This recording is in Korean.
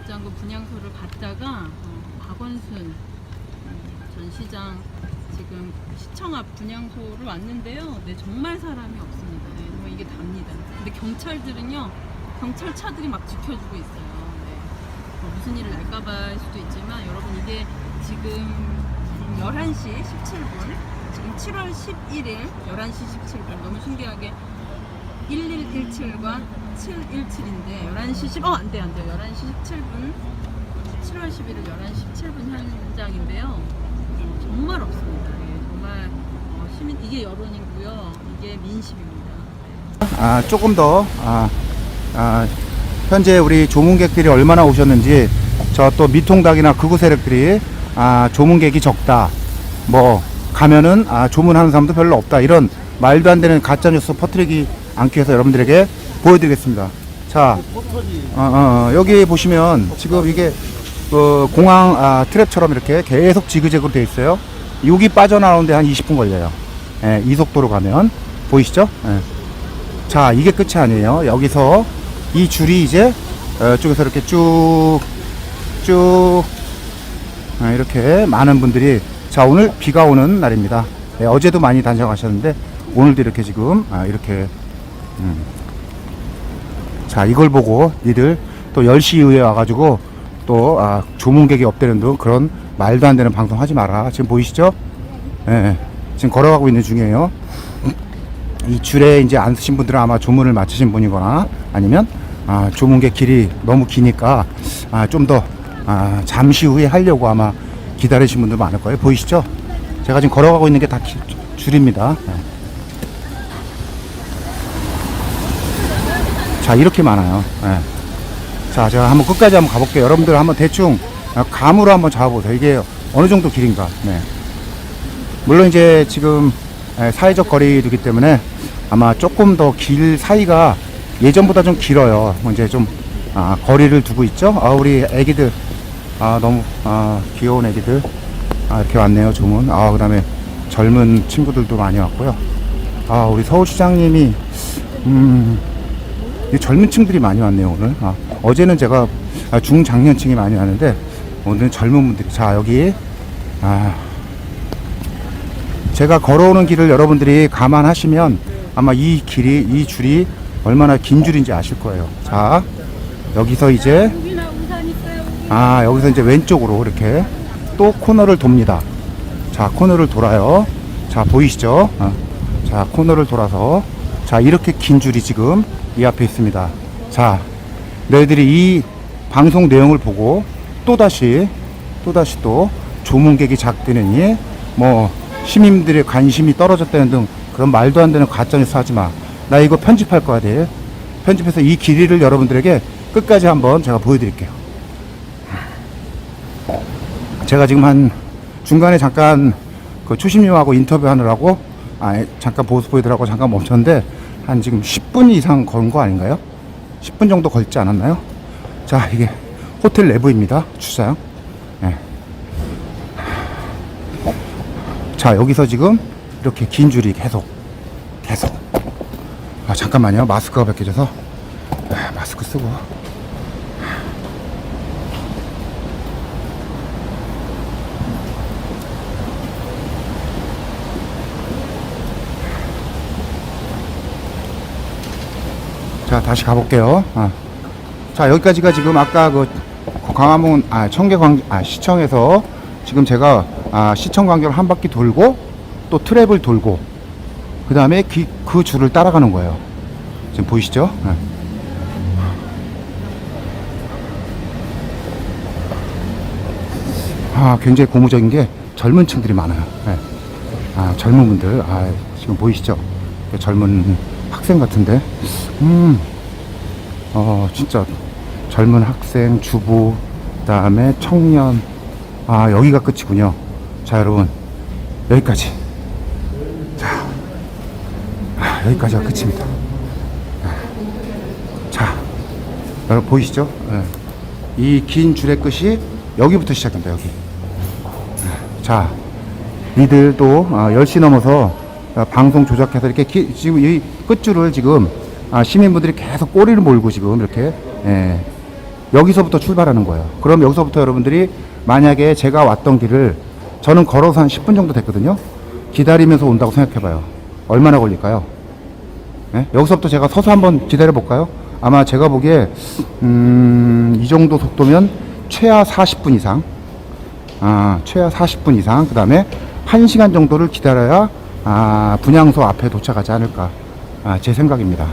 농업장구 분향소를 갔다가 어, 박원순 전 시장 지금 시청 앞 분향소를 왔는데요. 네, 정말 사람이 없습니다. 네, 정말 이게 답니다. 근데 경찰들은요, 경찰차들이 막 지켜주고 있어요. 네. 뭐 무슨 일을 날까봐 할 수도 있지만 여러분 이게 지금 11시 17분 지금 7월 11일 11시 17분 너무 신기하게 1117과 717인데 11시 10, 어, 안 돼, 안 돼. 11시 17분, 7월 11일 11시 17분 현장인데요. 어, 정말 없습니다. 예, 정말 어, 시민, 이게 여론이고요. 이게 민심입니다. 아, 조금 더, 아, 아, 현재 우리 조문객들이 얼마나 오셨는지, 저 또 미통당이나 극우 세력들이, 아, 조문객이 적다. 뭐, 가면은, 아, 조문하는 사람도 별로 없다. 이런 말도 안 되는 가짜뉴스 퍼뜨리기 않기 위해서 여러분들에게 보여드리겠습니다. 자, 어, 어, 여기 보시면 지금 이게, 그 공항 아, 트랩처럼 이렇게 계속 지그재그로 돼 있어요. 여기 빠져나오는데 한 20분 걸려요. 예, 이 속도로 가면. 보이시죠? 예. 자, 이게 끝이 아니에요. 여기서 이 줄이 이제 어, 쪽에서 이렇게 쭉, 쭉, 아, 이렇게 많은 분들이 자, 오늘 비가 오는 날입니다. 네, 어제도 많이 다녀가셨는데 오늘도 이렇게 지금 아, 이렇게 음. 자, 이걸 보고 니들 또 10시 이후에 와가지고 또 아, 조문객이 없다는 등 그런 말도 안 되는 방송 하지 마라. 지금 보이시죠? 예, 예. 지금 걸어가고 있는 중이에요. 이 줄에 이제 안 쓰신 분들은 아마 조문을 마치신 분이거나 아니면 아, 조문객 길이 너무 기니까 아, 좀더 아, 잠시 후에 하려고 아마 기다리신 분들 많을 거예요. 보이시죠? 제가 지금 걸어가고 있는 게 다 줄입니다. 네. 자, 이렇게 많아요. 네. 자, 제가 한번 끝까지 한번 가볼게요. 여러분들 한번 대충 아, 감으로 한번 잡아보세요. 이게 어느 정도 길인가. 네. 물론 이제 지금 예, 사회적 거리두기 때문에 아마 조금 더 길 사이가 예전보다 좀 길어요. 뭐 이제 좀 아, 거리를 두고 있죠. 아, 우리 애기들 아, 너무 아, 귀여운 애기들 아, 이렇게 왔네요. 주문. 아, 그 다음에 젊은 친구들도 많이 왔고요. 아, 우리 서울시장님이 음, 이 젊은 층들이 많이 왔네요 오늘. 아, 어제는 제가 아, 중장년층이 많이 왔는데 오늘은 젊은 분들이 자 여기 아. 제가 걸어오는 길을 여러분들이 감안하시면 아마 이 길이 이 줄이 얼마나 긴 줄인지 아실 거예요. 자 여기서 이제 아 여기서 이제 왼쪽으로 이렇게 또 코너를 돕니다. 자 코너를 돌아요. 자 보이시죠? 어. 자 코너를 돌아서 자 이렇게 긴 줄이 지금 이 앞에 있습니다. 자 너희들이 이 방송 내용을 보고 또 다시 또 다시 또 조문객이 작되느니 뭐 시민들의 관심이 떨어졌다는 등 그런 말도 안 되는 가짜뉴스 하지 마. 나 이거 편집할 거야, 돼. 편집해서 이 길이를 여러분들에게 끝까지 한번 제가 보여드릴게요. 제가 지금 한 중간에 잠깐 그 초심님하고 인터뷰하느라고 아, 잠깐 보수 보이더라고 잠깐 멈췄는데 한 지금 10분 이상 건 거 아닌가요? 10분 정도 걸지 않았나요? 자, 이게 호텔 내부입니다. 주차장. 예. 자 여기서 지금 이렇게 긴 줄이 계속 계속 아 잠깐만요 마스크가 벗겨져서 아, 마스크 쓰고 자 다시 가볼게요 아. 자 여기까지가 지금 아까 그 광화문 아 청계광 아 시청에서 지금 제가 아, 시청 광교를 한 바퀴 돌고 또 트랩을 돌고 그 다음에 그 줄을 따라가는 거예요. 지금 보이시죠? 네. 아, 굉장히 고무적인 게 젊은 층들이 많아요. 네. 아, 젊은 분들, 아, 지금 보이시죠? 젊은 학생 같은데, 음, 어, 진짜 젊은 학생, 주부, 그 다음에 청년, 아, 여기가 끝이군요. 자, 여러분. 여기까지. 자. 아, 여기까지가 끝입니다. 아. 자. 여러분 보이시죠? 예. 이긴 줄의 끝이 여기부터 시작합니다. 여기. 아, 자. 니들도 아, 10시 넘어서 아, 방송 조작해서 이렇게 기, 지금 이 끝줄을 지금 아, 시민분들이 계속 꼬리를 몰고 지금 이렇게 예. 여기서부터 출발하는 거예요. 그럼 여기서부터 여러분들이 만약에 제가 왔던 길을 저는 걸어서 한 10분 정도 됐거든요. 기다리면서 온다고 생각해봐요. 얼마나 걸릴까요? 예? 여기서부터 제가 서서 한번 기다려 볼까요? 아마 제가 보기에 음, 이 정도 속도면 최하 40분 이상, 아, 최하 40분 이상, 그 다음에 1시간 정도를 기다려야 아, 분향소 앞에 도착하지 않을까, 아, 제 생각입니다.